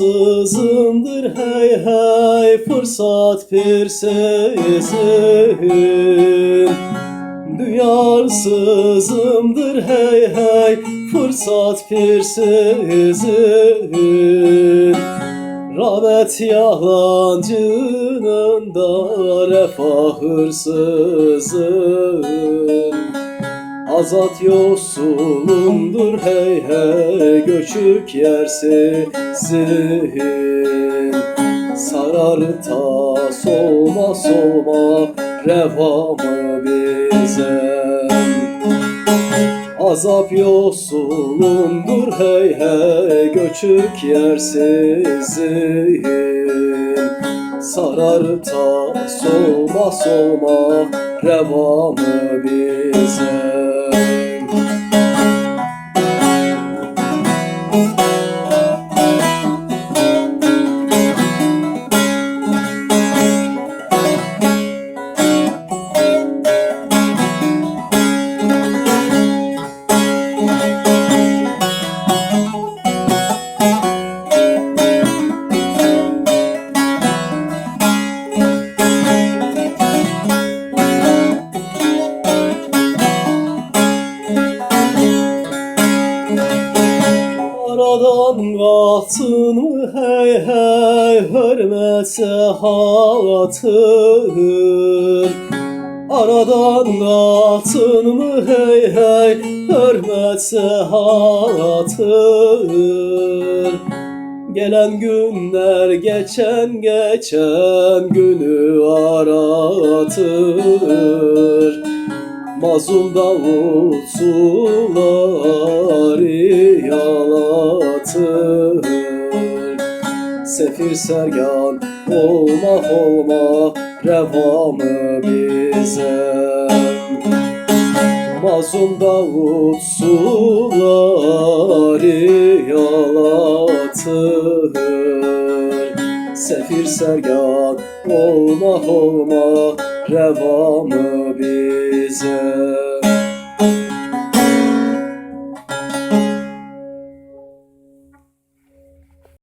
Duyarsızımdır hey hey fırsat bir sezin Duyarsızımdır hey hey fırsat bir sezin Rağbet yalancının da refah hırsızın Azat yosunundur hey hey göçük yersizin Sarar ta solma solma revamı bize? Azap yosunundur hey hey göçük yersizin Sarar ta solma solma revamı bize thank you. Aradan kalktın mı hey hey hürmetse hatır. Aradan kalktın mı hey hey hürmetse hatır. Gelen günler geçen geçen günü aratır. Mazlum Davut suları Sefir sergan olma olma revamı bize. Mazlum Davut suları yalatır Sefir sergan olma olma revamı bize